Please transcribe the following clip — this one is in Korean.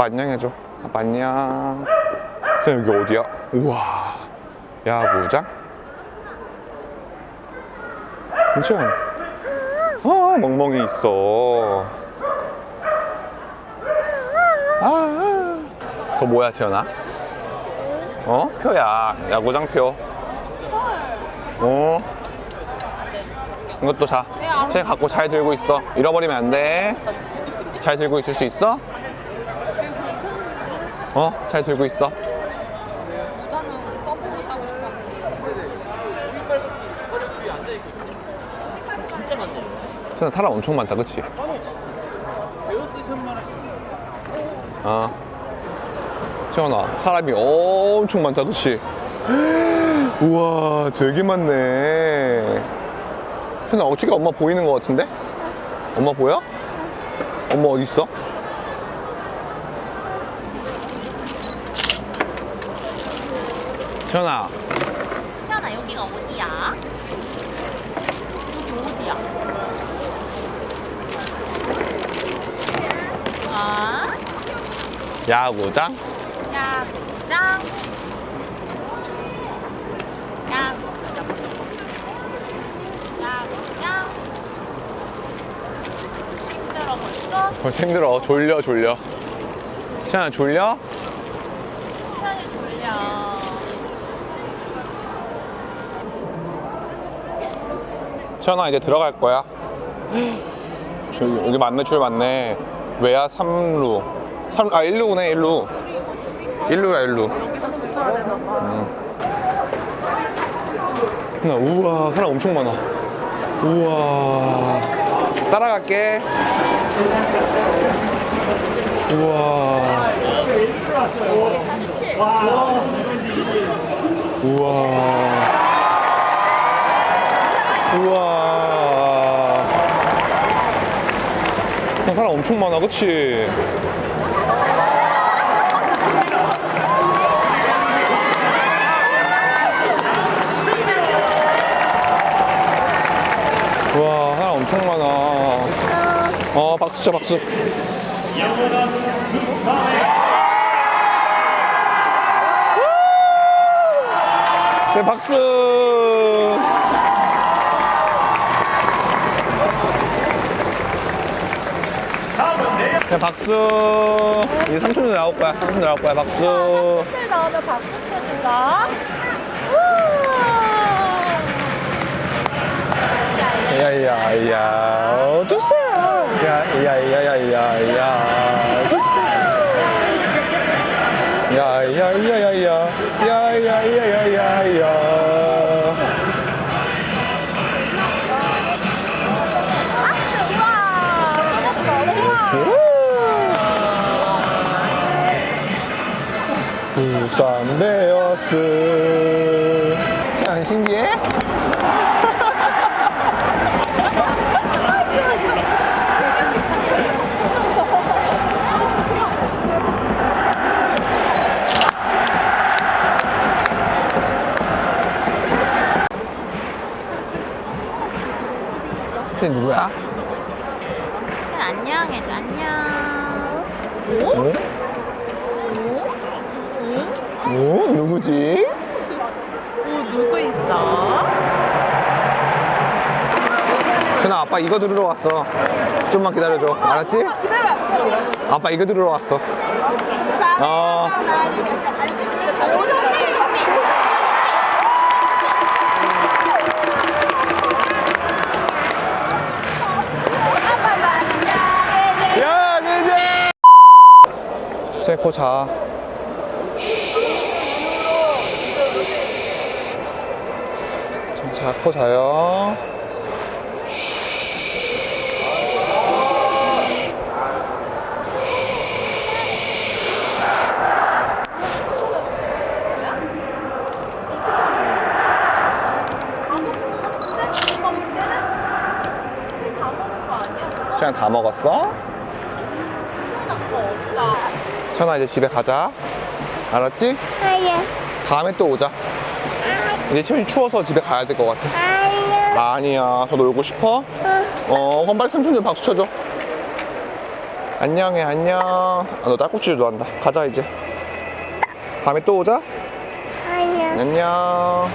아빠 안녕 해줘. 아빠 안녕. 쟤 여기 어디야? 우와. 야구장? 진짜. 아, 멍멍이 있어. 아. 그거 뭐야, 지연아? 어? 표야. 야구장 표. 어? 이것도 자. 쟤 갖고 잘 들고 있어. 잃어버리면 안 돼. 잘 들고 있을 수 있어? 어? 잘 들고 있어. 모자는 서브로 사고 싶었는데 진짜 사람 엄청 많다, 그치? 어. 채원아, 사람이 엄청 많다, 그치? 우와, 되게 많네. 채원아, 어떻게 엄마 보이는 것 같은데? 엄마 보여? 엄마 어디 있어? 채원아, 태연아 여기가 어디야? 여기 어디야? 아? 야구장? 야구장 야구장 야구장 힘들어 벌써? 벌써 힘들어. 졸려, 졸려. 채원아, 졸려? 태연이 졸려 채원아, 이제 들어갈 거야. 여기, 여기 맞네, 줄 맞네. 외야 3루. 3, 아, 1루구네, 1루. 1루야, 1루. 나 우와, 사람 엄청 많아. 우와. 따라갈게. 우와. 우와. 엄청 많아, 그치? 와, 사람 엄청 많아. 어, 박수 쳐, 박수. 네, 박수. 네, 박수. 이제 삼촌도 나올 거야. 삼촌 나올 거야. 박수. 술 나오면 박수 쳐준다 야야야, 어쩌어 야야야야야야, 어쩌어 야야야야야, 야야야야야야. 부산 베어스. 참 신기해? 쟤 누구야? 안녕 해줘 안녕 오? 어? 오? 어? 누구지? 오 누구 있어? 준아 아빠 이거 들으러 왔어 좀만 기다려줘 알았지? 아빠 이거 들으러 왔어 어 야! 세코 자. 자, 자, 코 자요. 그냥 다 먹었어? 천아 이제 집에 가자. 알았지? 아니야. 다음에 또 오자. 이제 체온이 추워서 집에 가야 될 것 같아. 아니야. 아니야. 더 놀고 싶어? 어, 그럼 빨리 삼촌들 박수 쳐줘. 안녕해 안녕 아, 너 딸꾹질도 한다 가자 이제 다음에 또 오자 안녕. 안녕